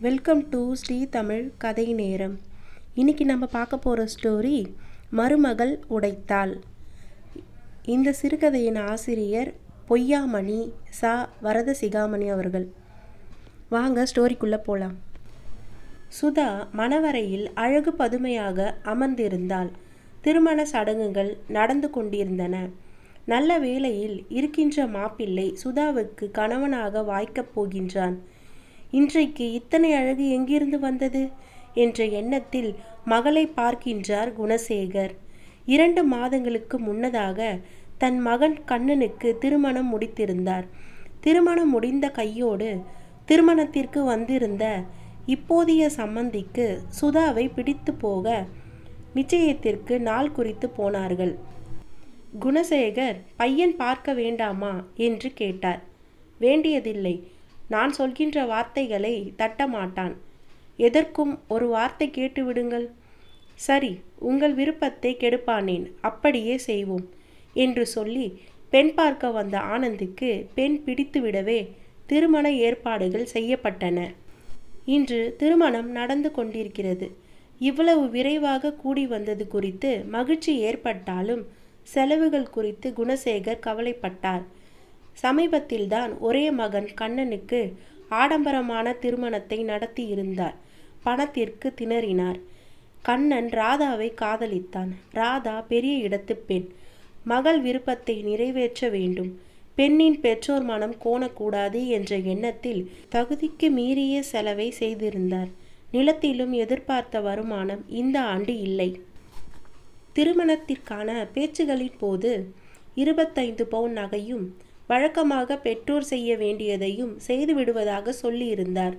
Welcome to Sri Tamil கதை நேரம் இன்னைக்கு நம்ம பார்க்க போகிற ஸ்டோரி மருமகள் உடைத்தாள். இந்த சிறுகதையின் ஆசிரியர் பொய்யாமணி சா. வரத சிகாமணி அவர்கள். வாங்க ஸ்டோரிக்குள்ளே போகலாம் சுதா மணவரையில் அழகு பதுமையாக அமர்ந்திருந்தாள். திருமண சடங்குகள் நடந்து கொண்டிருந்தன. நல்ல வேளையில் இருக்கின்ற மாப்பிள்ளை சுதாவுக்கு கணவனாக வாய்க்கப் போகின்றான். இன்றைக்கு இத்தனை அழகு எங்கிருந்து வந்தது? என்ற எண்ணத்தில் மகளை பார்க்கின்றார் குணசேகர். இரண்டு மாதங்களுக்கு முன்னதாக தன் மகன் கண்ணனுக்கு திருமணம் முடித்திருந்தார். திருமணம் முடிந்த கையோடு திருமணத்திற்கு வந்திருந்த இப்போதைய சம்மந்திக்கு சுதாவை பிடித்து போக நிச்சயத்திற்கு நாள் குறித்து போனார்கள். குணசேகர் பையன் பார்க்க வேண்டாமா? என்று கேட்டார். வேண்டியதில்லை. நான் சொல்கின்ற வார்த்தைகளை தட்டமாட்டான். எதற்கும் ஒரு வார்த்தை கேட்டு விடுங்கள் சரி உங்கள் விருப்பத்தை கெடுப்பானேன் அப்படியே செய்வோம் என்று சொல்லி பெண் பார்க்க வந்த ஆனந்துக்கு பெண் பிடித்துவிடவே திருமண ஏற்பாடுகள் செய்யப்பட்டன. இன்று திருமணம் நடந்து கொண்டிருக்கிறது. இவ்வளவு விரைவாக கூடி வந்தது குறித்து மகிழ்ச்சி ஏற்பட்டாலும் செலவுகள் குறித்து குணசேகர் கவலைப்பட்டார். சமீபத்தில்தான் ஒரே மகன் கண்ணனுக்கு ஆடம்பரமான திருமணத்தை நடத்தியிருந்தார். பணத்திற்கு திணறினார். கண்ணன் ராதாவை காதலித்தான். ராதா பெரிய இடத்து பெண். மகள் விருப்பத்தை நிறைவேற்ற வேண்டும். பெண்ணின் பெற்றோர் மனம் கோணக்கூடாது என்ற எண்ணத்தில் தகுதிக்கு மீறிய செலவை செய்திருந்தார். நிலத்திலும் எதிர்பார்த்த வருமானம் இந்த ஆண்டு இல்லை. திருமணத்திற்கான பேச்சுகளின் போது இருபத்தைந்து பவுன் நகையும் வழக்கமாக பெற்றோர் செய்ய வேண்டியதையும் செய்து விடுவதாக சொல்லியிருந்தார்.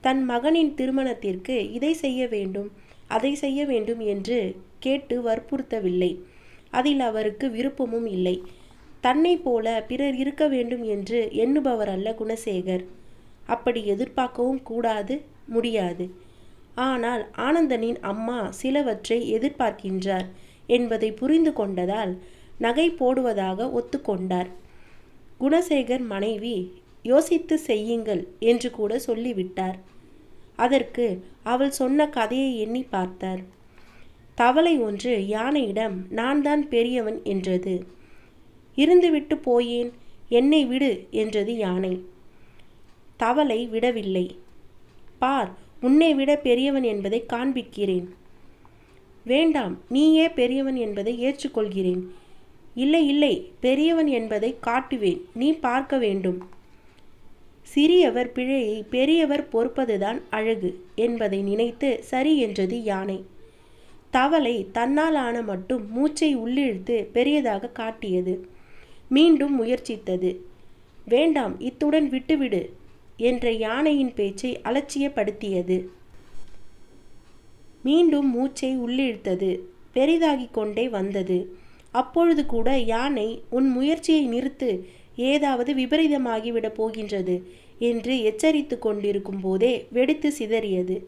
தன் மகனின் திருமணத்திற்கு இதை செய்ய வேண்டும் அதை செய்ய வேண்டும் என்று கேட்டு வற்புறுத்தவில்லை. அதில் அவருக்கு விருப்பமும் இல்லை. தன்னை போல பிறர் இருக்க வேண்டும் என்று எண்ணுபவர் அல்ல குணசேகர். அப்படி எதிர்பார்க்கவும் கூடாது முடியாது. ஆனால் ஆனந்தனின் அம்மா சிலவற்றை எதிர்பார்க்கின்றார் என்பதை புரிந்து கொண்டதால் நகை போடுவதாக ஒத்துக்கொண்டார். குணசேகர் மனைவி யோசித்து செய்யுங்கள் என்று கூட சொல்லிவிட்டார். அதற்கு அவள் சொன்ன கதையை எண்ணி பார்த்தார். தவளை ஒன்று யானையிடம் நான் தான் பெரியவன் என்றது. இருந்துவிட்டு போயேன் என்னை விடு என்றது யானை. தவளை விடவில்லை. பார் உன்னை விட பெரியவன் என்பதை காண்பிக்கிறேன். வேண்டாம் நீயே பெரியவன் என்பதை ஏற்றுக்கொள்கிறேன். இல்லை இல்லை பெரியவன் என்பதை காட்டுவேன் நீ பார்க்க வேண்டும். சிறியவர் பிழையை பெரியவர் பொறுப்பதுதான் அழகு என்பதை நினைத்து சரி என்றது யானை. தவளை தன்னால் ஆன மட்டும் மூச்சை உள்ளிழுத்து பெரியதாக காட்டியது. மீண்டும் முயற்சித்தது. வேண்டாம் இத்துடன் விட்டுவிடு என்ற யானையின் பேச்சை அலட்சியப்படுத்தியது. மீண்டும் மூச்சை உள்ளிழுத்தது. பெரிதாகிக் கொண்டே வந்தது. அப்பொழுது கூட யானை உன் முயற்சியை நிறுத்து ஏதாவது விபரீதமாகிவிடப் போகின்றது என்று எச்சரித்து கொண்டிருக்கும் போதே வெடித்து சிதறியது.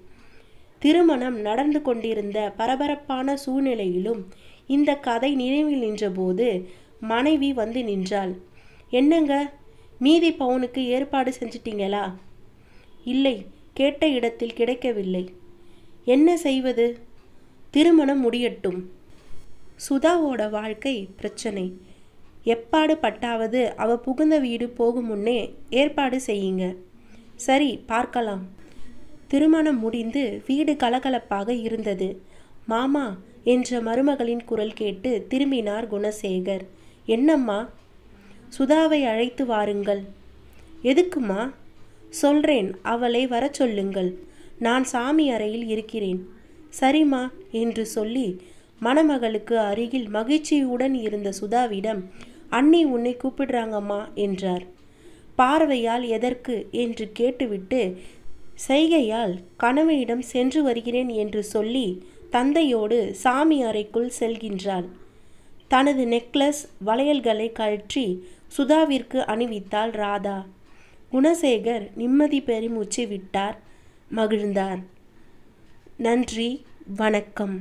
திருமணம் நடந்து கொண்டிருந்த பரபரப்பான சூழ்நிலையிலும் இந்த கதை நினைவில் நின்றபோது மனைவி வந்து நின்றாள். என்னங்க? மீதி பவுனுக்கு ஏற்பாடு செஞ்சிட்டீங்களா? இல்லை கேட்ட இடத்தில் கிடைக்கவில்லை. என்ன செய்வது? திருமணம் முடியட்டும். சுதாவோட வாழ்க்கை பிரச்சனை. எப்பாடு பட்டாவது அவ புகுந்த வீடு போகும் முன்னே ஏற்பாடு செய்யுங்க. சரி பார்க்கலாம். திருமணம் முடிந்து வீடு கலகலப்பாக இருந்தது. மாமா என்ற மருமகளின் குரல் கேட்டு திரும்பினார் குணசேகர். என்னம்மா? சுதாவை அழைத்து வாருங்கள். எதுக்குமா? சொல்றேன் அவளை வர சொல்லுங்கள் நான் சாமி அறையில் இருக்கிறேன். சரிம்மா என்று சொல்லி மணமகளுக்கு அருகில் மகிழ்ச்சியுடன் இருந்த சுதாவிடம் அண்ணி உன்னை கூப்பிடுறாங்கம்மா என்றார். பார்வையால் எதற்கு? என்று கேட்டுவிட்டு செய்கையால் கணவனிடம் சென்று வருகிறேன் என்று சொல்லி தந்தையோடு சாமி அறைக்குள் செல்கின்றாள் தனது நெக்லஸ் வளையல்களை கழற்றி சுதாவிற்கு அணிவித்தாள் ராதா. குணசேகர் நிம்மதி பெருமூச்சு விட்டார் மகிழ்ந்தார். நன்றி வணக்கம்.